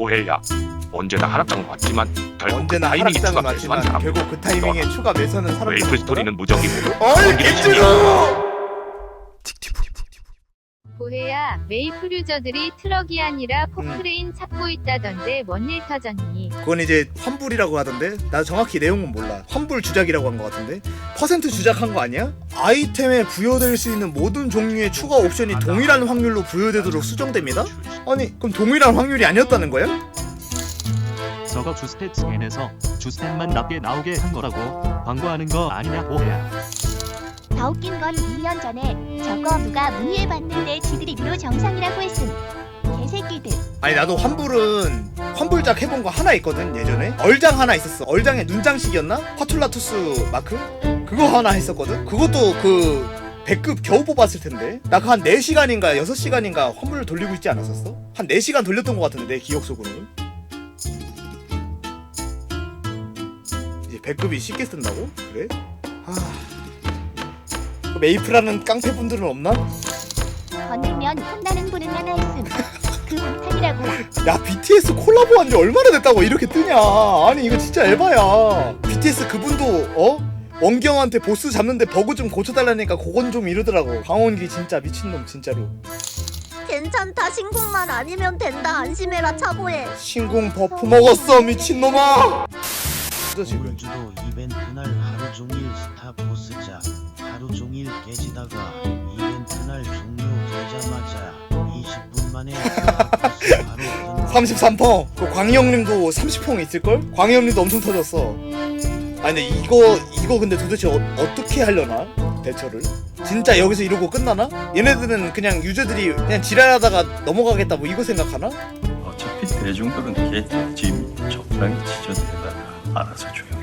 보혜야. 언제나 하락장 맞지만 결국 언제나 타이밍이 하락장은 추가 맞지만 매수한 사람. 결국 그 타이밍에 추가 매서는 사람들 웨이플 스토리는 무적이고 어이 연기는 김진우 보혜야, 메이플 유저들이 트럭이 아니라 포크레인 찾고 있다던데 뭔 일 터졌니? 그건 이제 환불이라고 하던데 나 정확히 내용은 몰라 환불 주작이라고 한 것 같은데 퍼센트 주작한 거 아니야? 아이템에 부여될 수 있는 모든 종류의 추가 옵션이 동일한 확률로 부여되도록 수정됩니다? 아니 그럼 동일한 확률이 아니었다는 거야? 저거 주스탯 스캔에서 주스탯만 낮게 나오게 한 거라고 광고하는 거 아니냐 보혜야 더 웃긴 건 2년 전에 저거 누가 문의해봤는데 지들이 로 정상이라고 했음. 개새끼들. 아니 나도 환불은 환불작 해본 거 하나 있거든 예전에 얼장 하나 있었어 얼장의 눈장식이었나? 화툴라투스 마크? 그거 하나 했었거든 그것도 그 100급 겨우 뽑았을 텐데 나 그 한 4시간인가 6시간인가 환불을 돌리고 있지 않았었어? 한 4시간 돌렸던 것 같은데 내 기억 속으로는 이제 100급이 쉽게 쓴다고? 그래? 하... 그 메이플하는 깡패분들은 없나? 건들면 혼나는 분은 하나 있음. 그 방탄이라고. 야 BTS 콜라보 한 지 얼마나 됐다고 이렇게 뜨냐? 아니 이거 진짜 에바야. BTS 그분도 어? 원경한테 보스 잡는데 버그 좀 고쳐달라니까 그건 좀 이러더라고. 강원기 진짜 미친놈 진짜로. 괜찮다. 신곡만 아니면 된다. 안심해라 차고해 신공 버프 먹었어 미친놈아! 저 지금 오늘주도 이벤트 날 하루 종일 스타 보스자 하루 종일 깨지다가 이벤트 날 종료되자마자 20분 만에 스타 보스 바로 뜬 33퍼 그 광희형님도 30퍼 있을걸? 광희형님도 엄청 터졌어 아니 근데 이거 이거 근데 도대체 어, 어떻게 하려나 대처를 진짜 여기서 이러고 끝나나? 얘네들은 그냥 유저들이 그냥 지랄하다가 넘어가겠다 뭐 이거 생각하나? 어차피 대중들은 개찜 적당히 지저대다가 알아서 조용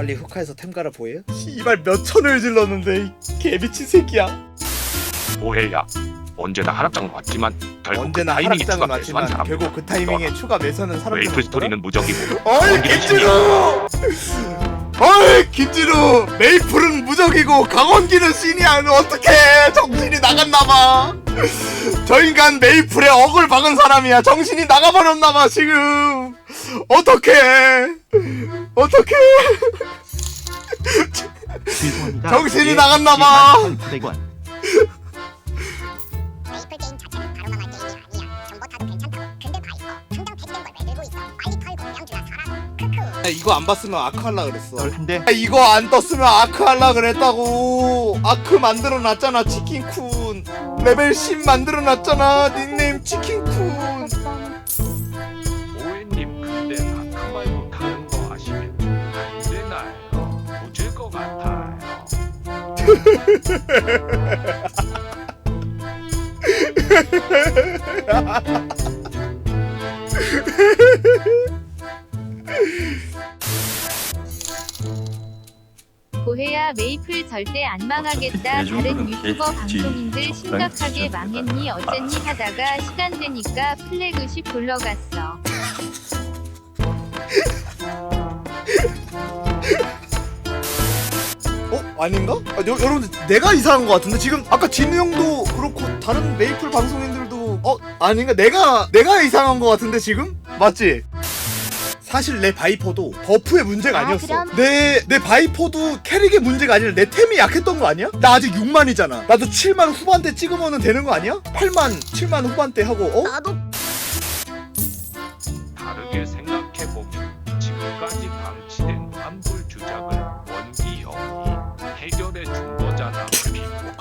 빨리 흑화해서 템 갈아 보여요? 씨발 몇 천을 질렀는데 이 개미친 새끼야. 보혜야. 언제나 하락장 맞지만 결국 언제나 그 타이밍이 하락장은 추가 매수한 사람 결국 그 타이밍에 추가 매서는 사람들 웨이플 스토리는 무적이고 어이 김진우! 어이 김진우! 메이플은 무적이고 강원기는 신이야. 너 어떡해? 정신이 나갔나봐 저 인간 메이플에 억을 박은 사람이야. 정신이 나가버렸나봐 지금. 어떡해. 어떡해. 정신이 예, 나갔나봐. 11,900원. 메이플 게임 자체는 가로망할 게임이 아니야. 전부 타도 괜찮다고. 근데 바이퍼 당장 팩된 걸 왜 들고 있어. 빨리 털고 양주나 사라 크크. 이거 안 봤으면 아크 할라 그랬어. 아, 이거 안 떴으면 아크 할라 그랬다고. 아크 만들어 놨잖아 치킨쿤 레벨 10 만들어 놨잖아 닉네임 치킨쿤 보혜님 근데 아크 말고 다른 거 하시면 안 되나요? 무질 것 같아요 보혜야, 메이플 절대 안 망하겠다. 다른 대중들은 유튜버 방송인들 심각하게 망했니 어쨌니 하다가 시간 되니까 플래그십 불러갔어. 어? 아닌가? 아, 여, 여러분들 내가 이상한 것 같은데 지금 아까 진우 형도 그렇고 다른 메이플 방송인들도 어? 아닌가? 내가 내가 이상한 것 같은데 지금? 맞지? 사실 내 바이퍼도 버프의 문제가 아, 아니었어. 내, 내 바이퍼도 캐릭의 문제가 아니라 내 템이 약했던 거 아니야? 나 아직 6만이잖아. 나도 7만 후반대 찍으면 되는 거 아니야? 8만, 7만 후반대 하고, 어? 나도 다르게 생각해보면 지금까지 방치된 환불 주작을 원기 형이 해결해 준 거잖아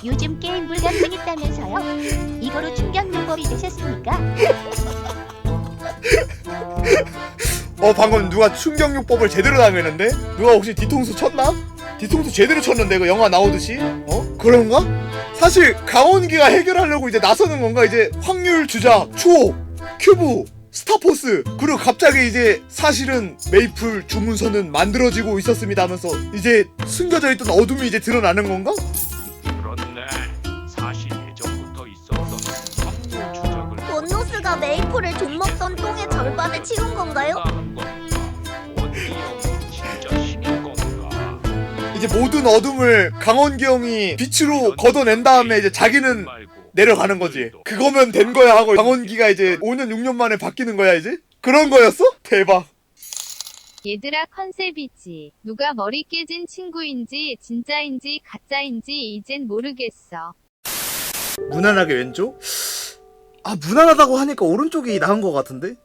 요즘 게임 불가능했다면서요? 이거로 충격 요법이 되셨습니까? 어 방금 누가 충격요법을 제대로 당했는데? 누가 혹시 뒤통수 쳤나? 뒤통수 제대로 쳤는데 그 영화 나오듯이? 어? 그런가? 사실 강원기가 해결하려고 이제 나서는 건가 이제 확률 주작, 초, 큐브, 스타포스 그리고 갑자기 이제 사실은 메이플 주문서는 만들어지고 있었습니다 하면서 이제 숨겨져 있던 어둠이 이제 드러나는 건가? 그렇네 사실 예전부터 있었던 확률 주작을 원노스가 메이플을 돈 먹던 똥의 절반을 치운 건가요? 이제 모든 어둠을 강원기 형이 빛으로 걷어낸 다음에 이제 자기는 내려가는 거지. 그거면 된 거야 하고 강원기가 이제 5년 6년 만에 바뀌는 거야 이제? 그런 거였어? 대박. 얘들아 컨셉이지. 누가 머리 깨진 친구인지 진짜인지 가짜인지 이젠 모르겠어. 무난하게 왼쪽? 아 무난하다고 하니까 오른쪽이 나은 것 같은데?